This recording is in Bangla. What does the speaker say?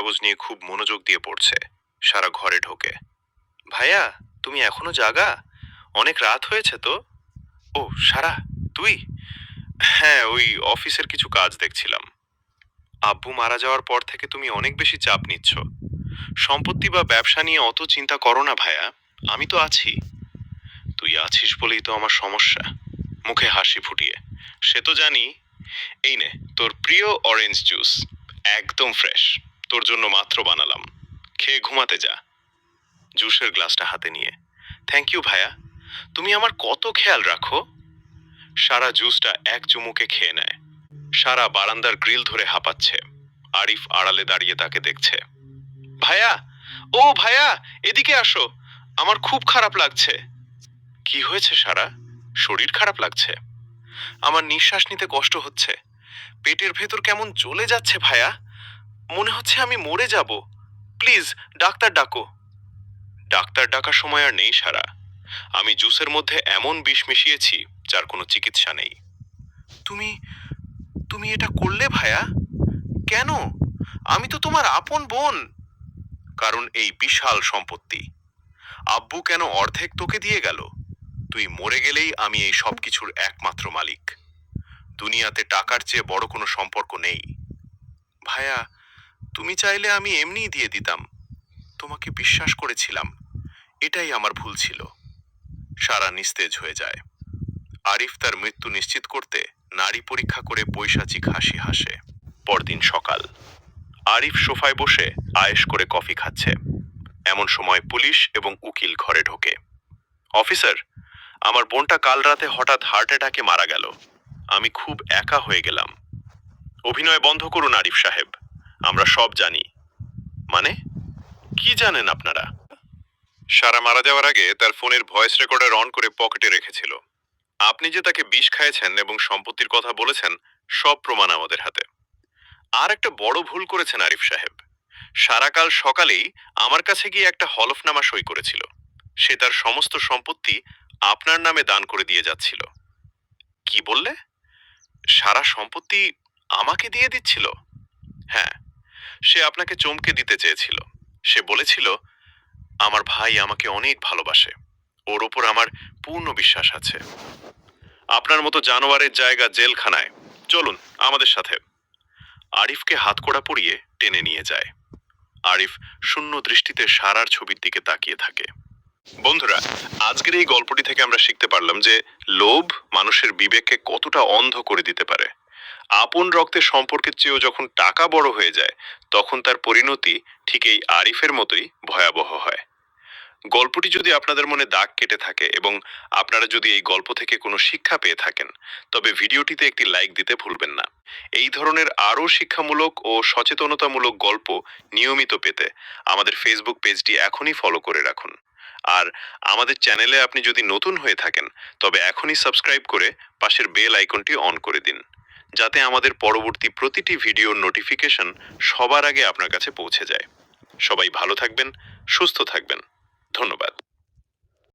কাগজ নিয়ে খুব মনোযোগ দিয়ে পড়ছে, সারা ঘরে ঢোকে। ভাইয়া, তুমি এখনও জাগা? অনেক রাত হয়েছে তো? ও, সারা, তুই? হ্যাঁ ওই অফিসের কিছু কাজ দেখছিলাম। আব্বু মারা যাওয়ার পর থেকে তুমি অনেক বেশি চাপ নিচ্ছ। সম্পত্তি বা ব্যবসা নিয়ে অত চিন্তা করো না ভাইয়া, আমি তো আছি। তুই আছিস বলেই তো আমার সমস্যা, মুখে হাসি ফুটিয়ে। সে তো জানি। এই নে, তোর প্রিয় অরেঞ্জ জুস একদম ফ্রেশ তোর জন্য মাত্র বানালাম। খেয়ে ঘুমাতে যা। জুসের গ্লাসটা হাতে নিয়ে। থ্যাংক ইউ ভাইয়া তুমি আমার কত খেয়াল রাখো? সারা জুসটা এক চুমুকে খেয়ে নেয়। সারা বারান্দার গ্রিল ধরে হাঁপাচ্ছে। আরিফ আড়ালে দাঁড়িয়ে তাকে দেখছে। ভাইয়া ও ভাইয়া এদিকে আসো। আমার খুব খারাপ লাগছে। কি হয়েছে সারা? শরীর খারাপ লাগছে? আমার নিঃশ্বাস নিতে কষ্ট হচ্ছে। পেটের ভেতর কেমন চলে যাচ্ছে ভাইয়া মনে হচ্ছে আমি মরে যাব। প্লিজ, ডাক্তার ডাকো। ডাক্তার ডাকার সময় আর নেই, সারা। আমি জুসের মধ্যে এমন বিষ মিশিয়েছি, যার কোনো চিকিৎসা নেই। তুমি তুমি এটা করলে ভায়া? কেন? আমি তো তোমার আপন বোন। কারণ এই বিশাল সম্পত্তি। আব্বু কেন অর্ধেক তোকে দিয়ে গেল? তুই মরে গেলেই আমি এই সব কিছুর একমাত্র মালিক। দুনিয়াতে টাকার চেয়ে বড় কোনো সম্পর্ক নেই। ভাইয়া তুমি চাইলে আমি এমনিই দিয়ে দিতাম। তোমাকে বিশ্বাস করেছিলাম। এটাই আমার ভুল ছিল। সারা নিস্তেজ হয়ে যায়। আরিফ তার মৃত্যু নিশ্চিত করতে নারী পরীক্ষা করে পৈশাচিক হাসি হাসে। পরদিন সকাল। আরিফ সোফায় বসে আয়েশ করে কফি খাচ্ছে। এমন সময় পুলিশ এবং উকিল ঘরে ঢোকে। অফিসার, আমার বোনটা কাল রাতে হঠাৎ হার্ট অ্যাটাকে মারা গেল। আমি খুব একা হয়ে গেলাম। অভিনয় বন্ধ করুন আরিফ সাহেব। আমরা সব জানি। মানে? কি জানেন আপনারা? সারা মারা যাওয়ার আগে তার ফোনের ভয়েস রেকর্ডার অন করে পকেটে রেখেছিল। আপনি যে তাকে বিষ খাইয়েছেন এবং সম্পত্তির কথা বলেছেন, সব প্রমাণ আমাদের হাতে। আর একটা বড় ভুল করেছেন আরিফ সাহেব। সারাকাল সকালেই আমার কাছে গিয়ে একটা হলফনামা সই করেছিল। সে তার সমস্ত সম্পত্তি আপনার নামে দান করে দিয়ে যাচ্ছিল। কি বললে? সারা সম্পত্তি আমাকে দিয়ে দিচ্ছিল? হ্যাঁ সে আপনাকে চমকে দিতে চেয়েছিল। সে বলেছিল, আমার ভাই আমাকে অনেক ভালোবাসে। ওর ওপর আমার পূর্ণ বিশ্বাস আছে। আপনার মতো জানোয়ারের জায়গা জেলখানায়। চলুন, আমাদের সাথে। আরিফকে হাতকড়া পরিয়ে টেনে নিয়ে যায়। আরিফ শূন্য দৃষ্টিতে সারার ছবির দিকে তাকিয়ে থাকে। বন্ধুরা, আজকের এই গল্পটি থেকে আমরা শিখতে পারলাম যে লোভ মানুষের বিবেককে কতটা অন্ধ করে দিতে পারে। আপন রক্তের সম্পর্কের চেয়েও যখন টাকা বড় হয়ে যায়, তখন তার পরিণতি ঠিক এই আরিফের মতোই ভয়াবহ হয়। গল্পটি যদি আপনাদের মনে দাগ কেটে থাকে এবং আপনারা যদি এই গল্প থেকে কোনো শিক্ষা পেয়ে থাকেন, তবে ভিডিওটিতে একটি লাইক দিতে ভুলবেন না। এই ধরনের আরও শিক্ষামূলক ও সচেতনতামূলক গল্প নিয়মিত পেতে আমাদের ফেসবুক পেজটি এখনই ফলো করে রাখুন। আর আমাদের চ্যানেলে আপনি যদি নতুন হয়ে থাকেন, তবে এখনই সাবস্ক্রাইব করে পাশের বেল আইকনটি অন করে দিন। যাতে আমাদের পরবর্তী প্রতিটি ভিডিওর নোটিফিকেশন সবার আগে আপনার কাছে পৌঁছে যায়। সবাই ভালো থাকবেন, সুস্থ থাকবেন। ধন্যবাদ।